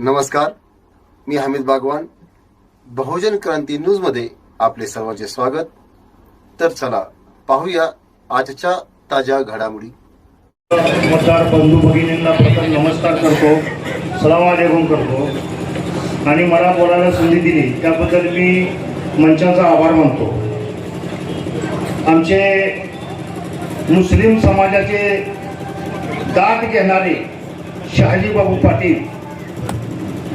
नमस्कार. मी हमीद बागवान. बहुजन क्रांती न्यूजमध्ये आपले सर्वांचे स्वागत. तर चला पाहूया आजच्या ताज्या घडामोडी. मतदार बंधू भगिनींना प्रथम नमस्कार करतो. सलाम अलेकुम करतो. आणि मला बोलायला संधी दिली त्याबद्दल मी मंचाचा आभार मानतो. आमचे मुस्लिम समाजाचे दाद घेणारे शहाजीबाबू पाटील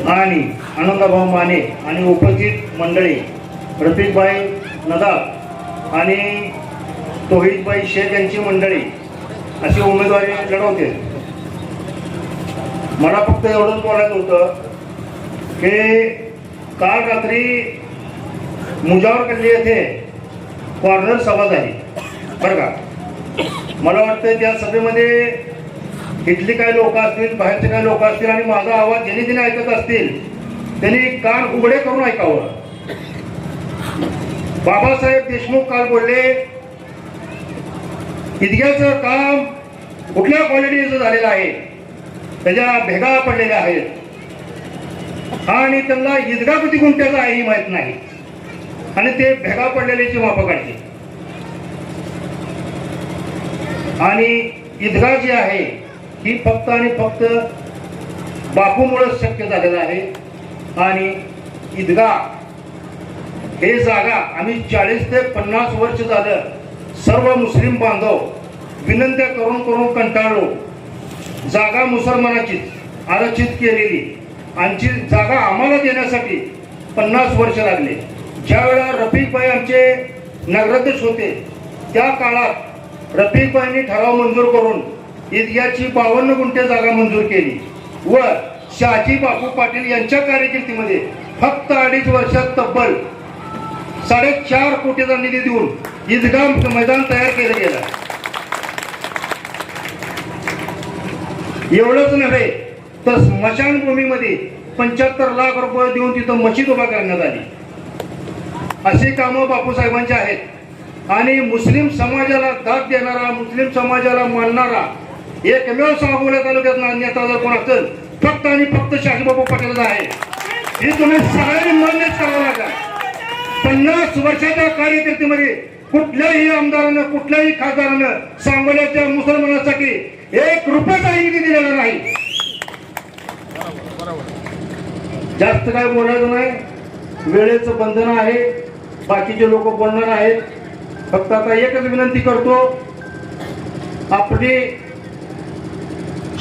आणि आनंदभाऊ माने आणि उपस्थित मंडळी रफिकभाई नदाब आणि तोहितबाई शेख यांची मंडळी अशी उमेदवारी लढवते. मला फक्त एवढंच बोलायचं होतं की काल रात्री मुजावर कल्ली येथे कॉर्नर सभा झाली. बरं का? मला वाटतं त्या सभेमध्ये इथली काही लोक असतील बाहेरचे काही लोक असतील आणि माझा आवाज ज्यांनी तिने ऐकत असतील त्यांनी कान उघडे करून ऐकावं. बाबासाहेब देशमुख काल बोलले इतक्याचं काम कुठल्या क्वालिटीचं झालेलं आहे? त्याच्या भेगा पडलेल्या आहेत. आणि त्यांना इदगा किती गुंठ्याचा आहे ही माहीत नाही. आणि ते भेगा पडलेल्याची मापं काढते आणि इदगा जी आहे ही फक्त आणि फक्त बापूमुळेच शक्य झालेलं आहे. आणि ईदगा हे जागा आम्ही चाळीस ते पन्नास वर्ष झालं सर्व मुस्लिम बांधव विनंत्या करून करून कंटाळलो. जागा मुसलमानाचीच आरक्षित केलेली. आमची जागा आम्हाला देण्यासाठी पन्नास वर्ष लागले. ज्यावेळा रफीकबाई आमचे नगराध्यक्ष होते त्या काळात रफीकबाईंनी ठराव मंजूर करून ईदग्याची बावन्न गुंठे जागा मंजूर केली. व शहाजी बापू पाटील यांच्या कार्यकिर्दीमध्ये फक्त अडीच वर्षात तब्बल साडेचार कोटीचा निधी देऊन ईदगा मैदान तयार केलं गेलं. एवढंच नव्हे तर स्मशानभूमीमध्ये पंच्याहत्तर लाख रुपये देऊन तिथं मशीद उभा करण्यात आली. अशी कामं बापूसाहेबांची आहेत. आणि मुस्लिम समाजाला दाद देणारा मुस्लिम समाजाला मानणारा एकमेव सांगोल्या तालुक्यातला नेता जर कोण असेल फक्त आणि फक्त शाजीबाबू पाटीलच आहे. हे तुम्ही सगळ्यांनी मान्यच करावं लागा पन्नास वर्षाच्या कार्यकर्तेमध्ये कुठल्याही आमदारानं कुठल्याही खासदारानं सांगोल्याच्या मुसलमानासाठी एक रुपयाचा निधी दिलेला नाही. जास्त काय बोलायचं नाही. वेळेचं बंधन आहे. बाकीचे लोक बोलणार आहेत. फक्त आता एकच विनंती करतो. आपली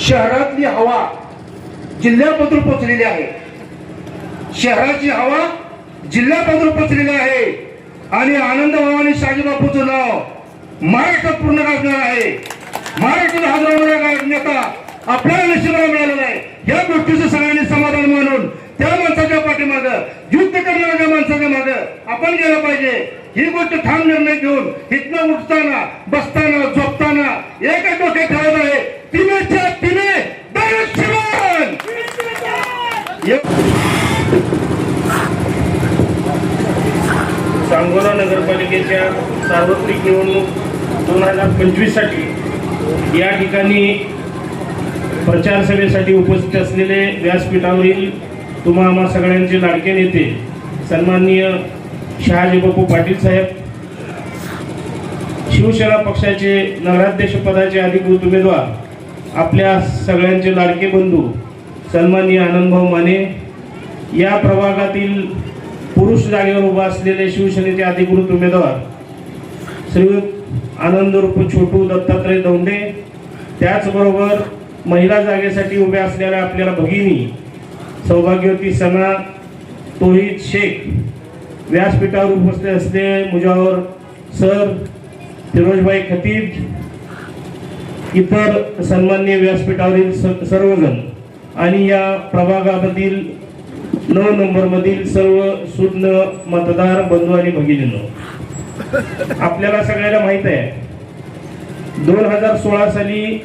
शहरातली हवा जिल्ह्यापासून पोचलेली आहे. शहराची हवा जिल्ह्यापासून पोचलेली आहे. आणि आनंद आणि शाजीबापूचं नाव महाराष्ट्रात पूर्ण गाजणार आहे. महाराष्ट्रात हजारो नेता आपल्याला नशिबाला मिळालेला आहे. या गोष्टीचं सगळ्यांनी समाधान मानून त्या माणसाच्या पाठीमाग युद्ध करणाऱ्या माणसाच्या माग आपण गेलं पाहिजे. ही गोष्ट ठाम निर्णय घेऊन इथनं उठताना बसताना झोपताना एकच डोक्यात ठेवत आहे. तिनेच्या तिने दरशिवान सांगोला नगरपालिकेच्या सार्वत्रिक निवडणूक दोन हजार पंचवीससाठी या ठिकाणी प्रचार सभेसाठी उपस्थित असलेले व्यासपीठावरील तुम्हा आम्हा सगळ्यांचे लाडके नेते सन्माननीय शहाजी बापू पाटील साहेब शिवसेना पक्षाचे नगराध्यक्ष पदाचे अधिकृत उमेदवार आपल्या सगळ्यांचे लाडके बंधू सन्माननीय आनंदभाऊ माने या प्रभागातील पुरुष जागेवर उभा असलेले शिवसेनेचे अधिकृत उमेदवार श्रीयुत आनंद रूप छोटू दत्तात्रय दोंडे त्याचबरोबर महिला जागेसाठी उभ्या असलेल्या आपल्याला भगिनी सौभाग्यवती सना तोहिद शेख व्यासपीठावर उपस्थित असले मुजावर सर फिरोजभाई खतीब इतर सन्मान्य व्यासपीठावरील स- सर्वजण आणि या प्रभागामधील नऊ नंबरमधील सर्व सुज्ञ मतदार बंधू आणि भगिनींनो आपल्याला सगळ्याला माहीत आहे दोन हजार सोळा साली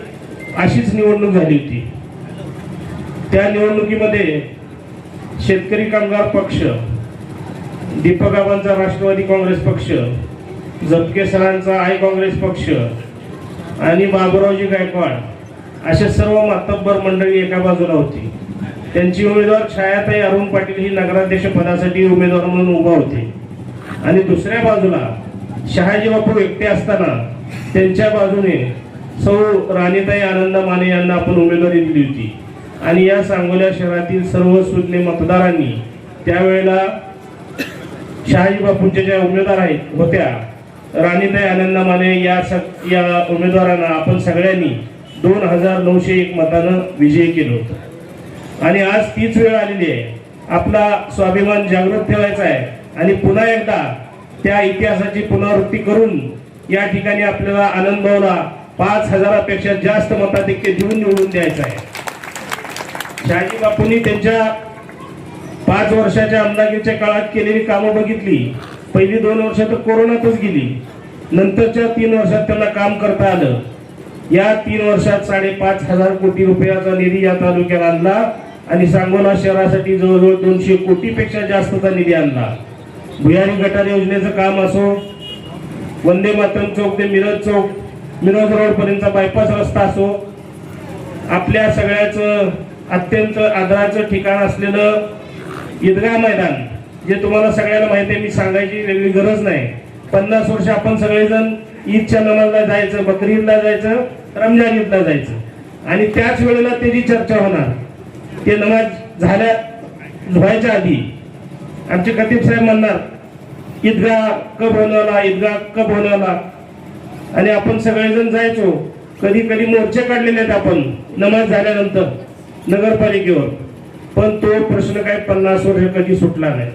अशीच निवडणूक झाली होती. त्या निवडणुकीमध्ये शेतकरी कामगार पक्ष दीपक राष्ट्रवादी काँग्रेस पक्ष जपके सरांचा आय काँग्रेस पक्ष आणि बाबुरावजी गायकवाड अशा सर्व मातब्बर मंडळी एका बाजूला होती. त्यांची उमेदवार छायाताई अरुण पाटील ही नगराध्यक्ष पदासाठी उमेदवार म्हणून उभा होते. आणि दुसऱ्या बाजूला शहाजी बापू एकटे असताना त्यांच्या बाजूने सौ राणीताई आनंद माने यांना आपण उमेदवारी दिली होती. आणि या सांगोल्या शहरातील सर्व सुज्ञ मतदारांनी त्यावेळेला शहाजी बापूंच्या ज्या उमेदवार आहेत होत्या राणीताई आनंद माने या स- या उमेदवारांना आपण सगळ्यांनी दोन हजार नऊशे एक मतानं विजयी केलं होतं. आणि आज तीच वेळ आलेली आहे. आपला स्वाभिमान जागृत ठेवायचा आहे. आणि पुन्हा एकदा त्या इतिहासाची पुनरावृत्ती करून या ठिकाणी आपल्याला आनंद भाऊला पाच हजारापेक्षा जास्त मताधिक्य देऊन निवडून द्यायचं आहे. शहाजी बापूंनी त्यांच्या पाच वर्षाच्या आमदारकीच्या काळात केलेली कामं बघितली. पहिली दोन वर्ष तर कोरोनातच गेली. नंतरच्या तीन वर्षात त्यांना काम करता आलं. या तीन वर्षात साडेपाच हजार कोटी रुपयाचा निधी या तालुक्याला आणला आणि सांगोला शहरासाठी जवळजवळ दोनशे कोटीपेक्षा जास्तचा निधी आणला. भुयारी गटार योजनेचं काम असो वंदे मातरम चौक ते मिरज चौक मिरज रोडपर्यंतचा बायपास रस्ता असो आपल्या सगळ्याचं अत्यंत आदराचं ठिकाण असलेलं ईदगाह मैदान जे तुम्हाला सगळ्यांना माहिती आहे मी सांगायची वेगळी गरज नाही. पन्नास वर्ष आपण सगळेजण ईदच्या नमाजला जायचं बकरी ईदला जायचं रमजान ईदला जायचं. आणि त्याच वेळेला त्याची चर्चा होणार. ते नमाज झाल्या व्हायच्या आधी. आमचे कतीब साहेब म्हणणार ईदगाह कब होणारा ईदगाह कब होणारा आणि आपण सगळेजण जायचो. कधी कधी मोर्चे काढलेले आहेत आपण नमाज झाल्यानंतर नगरपालिकेवर. पण तो प्रश्न काय पन्नास वर्ष कधी सुटला नाही.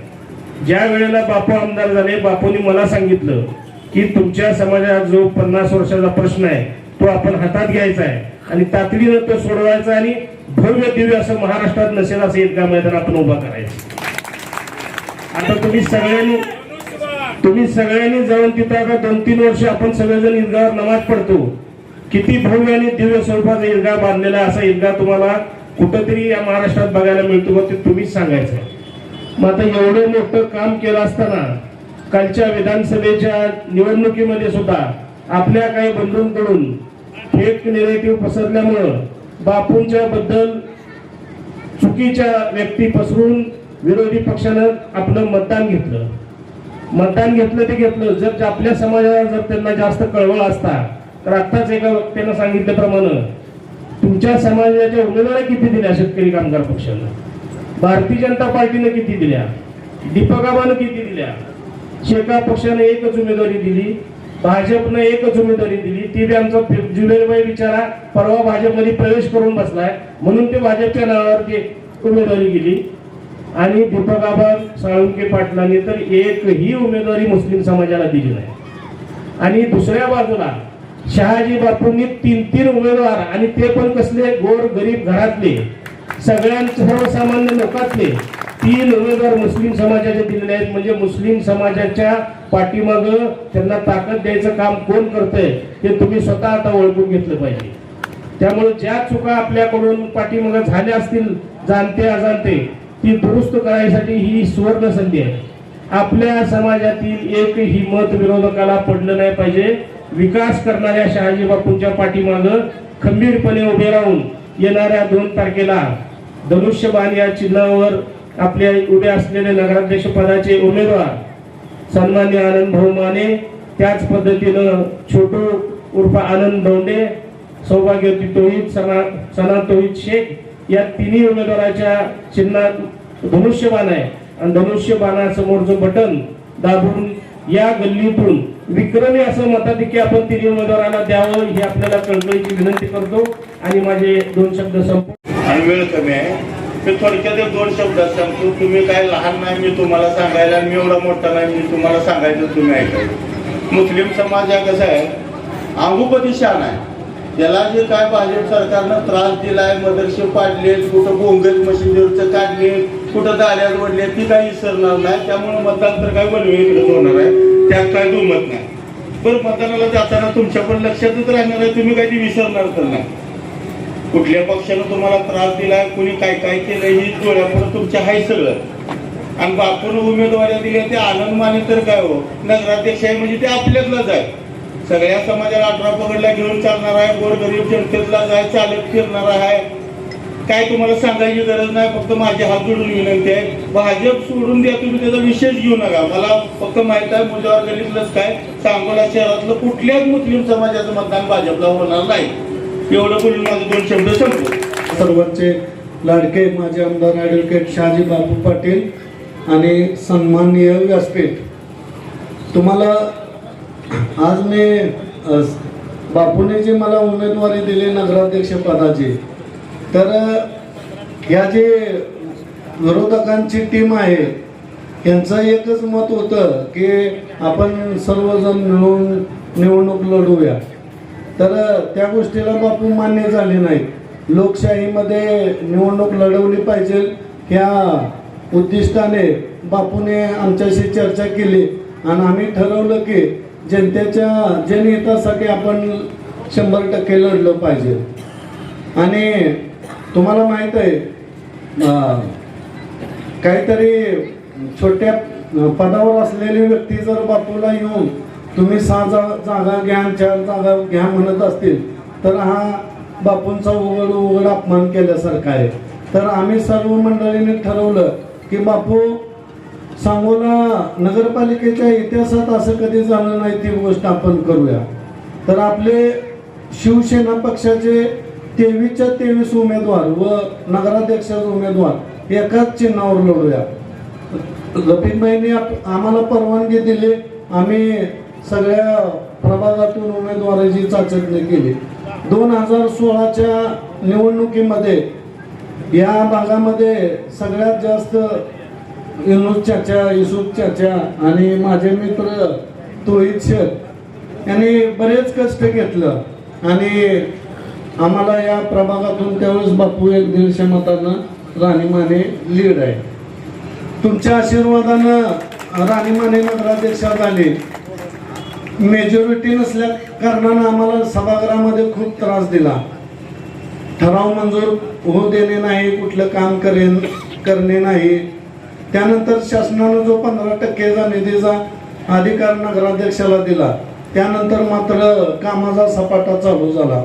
ज्या वेळेला बापू आमदार झाले बापूंनी मला सांगितलं की तुमच्या समाजात जो पन्नास वर्षाचा प्रश्न आहे तो आपण हातात घ्यायचा आहे. आणि तातडीनं तो सोडवायचा आणि भव्य दिव्य असं महाराष्ट्रात नसेल असं ईदगाह मैदान आपण उभा करायचं. आता तुम्ही सगळ्यांनी तुम्ही सगळ्यांनी जाऊन तिथं आता दोन तीन वर्ष आपण सगळेजण ईदगावर नमाज पडतो. किती भव्य आणि दिव्य स्वरूपाचा ईदगा बांधलेला असा ईदगा तुम्हाला कुठंतरी या महाराष्ट्रात बघायला मिळतो मग ते तुम्हीच सांगायचं. मग आता एवढं मोठं काम केलं असताना कालच्या विधानसभेच्या निवडणुकीमध्ये सुद्धा आपल्या काही बंधूंकडून फेक निगेटिव्ह पसरल्यामुळं बापूंच्या बद्दल चुकीच्या व्यक्ती पसरून विरोधी पक्षानं आपलं मतदान घेतलं. मतदान घेतलं ते घेतलं. जर आपल्या समाजाला जर त्यांना जास्त कळवळ असता तर आत्ताच एका वक्त्यानं सांगितल्याप्रमाणे तुमच्या समाजाच्या उमेदवारी किती दिल्या शेतकरी कामगार पक्षानं? भारतीय जनता पार्टीनं किती दिल्या? दीपकाबानं किती दिल्या? शेका पक्षाने एकच उमेदवारी दिली भाजपनं एकच उमेदवारी दिली. ती बी आमचा जुबेरबाई बिचारा परवा भाजपमध्ये प्रवेश करून बसलाय. म्हणून ते भाजपच्या नावावरती उमेदवारी गेली. आणि दीपक आबा साळुंके पाटलांनी तर एकही उमेदवारी मुस्लिम समाजाला दिली नाही. आणि दुसऱ्या बाजूला शहाजी बापूंनी तीन तीन उमेदवार आणि ते पण कसले? गोर गरीब घरातले. सगळ्यां सर्वसामान्य लोकातले तीन उमेदवार मुस्लिम समाजाचे दिलेले आहेत. म्हणजे मुस्लिम समाजाच्या पाठीमाग त्यांना ताकद द्यायचं काम कोण करतंय हे तुम्ही स्वतः आता ओळखून घेतलं पाहिजे. त्यामुळे ज्या चुका आपल्याकडून पाठीमाग झाल्या असतील जाणते अजाणते ती दुरुस्त करायसाठी ही सुवर्ण संधी आहे. आपल्या समाजातील एकही मत विरोधकाला पडलं नाही पाहिजे. विकास करणाऱ्या शहाजी बापूंच्या पाठीमाग खंबीरपणे उभे राहून येणाऱ्या दोन तारखेला धनुष्यबाण या चिन्हावर आपल्या उभे असलेले नगराध्यक्ष पदाचे उमेदवार सन्मान्य आनंद भाऊ माने त्याच पद्धतीनं छोटू उर्फ आनंद धोंडे सौभाग्यवती तोहित सना सना तोहित शेख या तिन्ही उमेदवाराच्या चिन्हात धनुष्यबाण आहे. आणि धनुष्यबाणासमोरचं बटन दाबून या गल्लीतून विक्रमी असं मताधिक्य आपण तिन्ही उमेदवारांना द्यावं ही आपल्याला कळकळीची विनंती करतो. आणि माझे दोन शब्द संपतो आणि वेळ कमी आहे. मी थोडक्यात दोन शब्दात सांगतो. तुम्ही काय लहान नाही मी तुम्हाला सांगायला आणि मी एवढा मोठा नाही मी तुम्हाला सांगायचं तुम्ही ऐकायचं मुस्लिम समाज हा कसा आहे? अंगुपती शान आहे. त्याला जे काय भाजप सरकारनं त्रास दिलाय मदरसे पाडले कुठं बोंगल मशिदीवरचं काढले कुठं दाऱ्यात वडले ती काही विसरणार नाही. त्यामुळे मतदान तर काय बनवे होणार आहे. त्यात काय दुमत नाही. बरं मतदानाला जाताना तुमच्या पण लक्षातच राहणार आहे तुम्ही काही विसरणार तर नाही. कुठल्या पक्षानं तुम्हाला त्रास दिला कुणी काय काय केलं ही डोळ्यापुढे तुमच्या आहे सगळं. आणि बापून उमेदवाऱ्या दिल्या ते आनंद माने तर काय हो? नगराध्यक्ष आहे म्हणजे ते आपल्यातलाच आहे. सगळ्या समाजाला अठरा पगडला घेऊन चालणार आहे गोरगरीब जनतेतला जाय चालत फिरणार आहे. काय तुम्हाला सांगायची गरज नाही फक्त माझे हात जोडून विनंती आहे. भाजप सोडून द्या तुम्ही त्याचा विशेष घेऊ नका. मला फक्त माहीत आहे मुलावर गल्लीतलंच काय सांगोला शहरातलं कुठल्याच मुस्लिम समाजाचं मतदान भाजपला होणार नाही. एवढं बोलून माझे दोन शब्द संपतो सर्वांचे लाडके माजी आमदार ॲडव्होकेट शहाजी बापू पाटील आणि सन्माननीय व्यासपीठ. तुम्हाला आज मी बापूने जी मला उमेदवारी दिली नगराध्यक्षपदाची तर या जे विरोधकांची टीम आहे यांचं एकच मत होतं की आपण सर्वजण मिळून निवडणूक लढूया. तर त्या गोष्टीला बापू मान्य झाले नाही लोकशाहीमध्ये निवडणूक लढवली पाहिजे ह्या उद्दिष्टाने बापूने आमच्याशी चर्चा केली. आणि आम्ही ठरवलं की जनतेच्या जनहितासाठी आपण शंभर टक्के लढलं पाहिजे. आणि तुम्हाला माहीत आहे काहीतरी छोट्या पदावर असलेली व्यक्ती जर बापूला येऊन तुम्ही सहा जा- जागा घ्या चार जागा घ्या म्हणत असतील तर हा बापूंचा उघड उघड अपमान केल्यासारखा आहे. तर आम्ही सर्व मंडळीने ठरवलं की बापू सांगोला नगरपालिकेच्या इतिहासात असं कधी झालं नाही ती गोष्ट आपण करूया. तर आपले शिवसेना पक्षाचे तेवीसच्या तेवीस उमेदवार व नगराध्यक्षाचा उमेदवार एकाच चिन्हावर लढूया. रफीकबाईंनी आम्हाला परवानगी दिली. आम्ही सगळ्या प्रभागातून उमेदवाराची चाचणी केली. दोन हजार सोळाच्या निवडणुकीमध्ये या भागामध्ये सगळ्यात जास्त विनोद चाचा युसुफ चाचा आणि माझे मित्र तोहित शेख यांनी बरेच कष्ट घेतलं. आणि आम्हाला या प्रभागातून त्यावेळेस बापू एक दीडशे मतानं राणीमाने लीड आहे. तुमच्या आशीर्वादानं राणीमाने नगराध्यक्षा झाले. मेजॉरिटी नसल्या कारणानं आम्हाला सभागृहामध्ये खूप त्रास दिला. ठराव मंजूर होऊ देणे नाही कुठलं काम करेन करणे नाही. त्यानंतर शासनानं जो पंधरा टक्केचा निधीचा अधिकार नगराध्यक्षाला दिला त्यानंतर मात्र कामाचा सपाटा चालू झाला.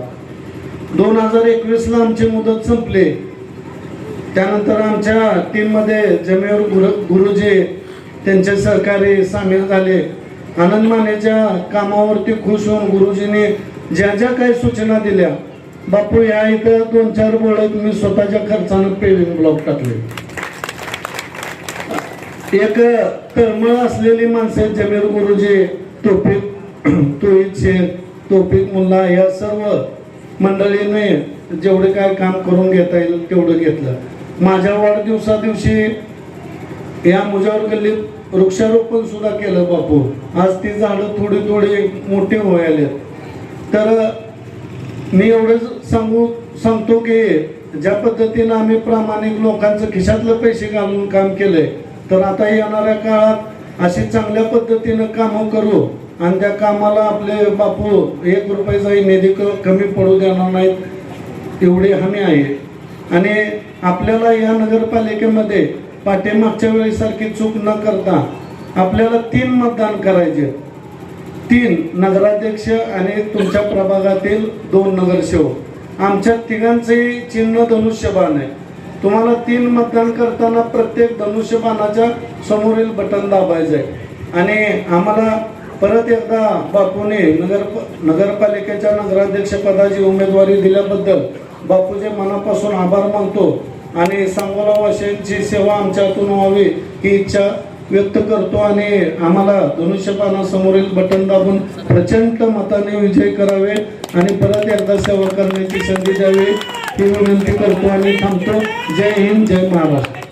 दोन हजार एकवीसला आमची मुदत संपली. त्यानंतर आमच्या टीममध्ये जमेवर गुरु गुरुजी त्यांचे सहकारी सामील झाले. आनंद मानेच्या कामावरती खुश होऊन गुरुजींनी ज्या ज्या काही सूचना दिल्या बापू या इथं दोन चार बोर्ड मी स्वतःच्या खर्चानं पेविंग ब्लॉक टाकले. एक तळमळ असलेली माणसे जमीर गुरुजी तोफिक तोहित शेख तोफिक मुल्ला या सर्व मंडळीने जेवढे काय काम करून घेता येईल तेवढं घेतलं. माझ्या वाढदिवसा दिवशी या मुजावर गल्लीत वृक्षारोपण सुद्धा केलं बापू. आज ती झाडं थोडी थोडी मोठी व्हायला तर मी एवढंच सांगू सांगतो की ज्या पद्धतीनं आम्ही प्रामाणिक लोकांचं खिशातलं पैसे घालून काम केलंय तर आता येणाऱ्या काळात अशी चांगल्या पद्धतीनं कामं करू आणि त्या कामाला आपले बापू एक रुपयाचाही निधी कमी पडू देणार नाहीत एवढी हमी आहे. आणि आपल्याला या नगरपालिकेमध्ये पाठीमागच्या वेळेसारखी चूक न करता आपल्याला तीन मतदान करायचे. तीन नगराध्यक्ष आणि तुमच्या प्रभागातील दोन नगरसेवक. आमच्या तिघांचेही चिन्ह धनुष्यबाण आहे. तुम्हाला तीन मतदान करताना प्रत्येक धनुष्यबाणाच्या समोरील बटन दाबायचं आहे आणि आम्हाला परत एकदा बापूने नगर नगरपालिकेच्या नगराध्यक्ष पदाची उमेदवारी दिल्याबद्दल बापूचे मनापासून आभार मानतो आणि सांगोला सेवा आमच्यातून व्हावी ही इच्छा व्यक्त करतो आणि आम्हाला धनुष्यपानासमोरील बटन दाबून प्रचंड मताने विजय करावे आणि परत एकदा सेवा करण्याची संधी द्यावी ही विनंती करतो आणि थांबतो. जय हिंद जय महाराष्ट्र.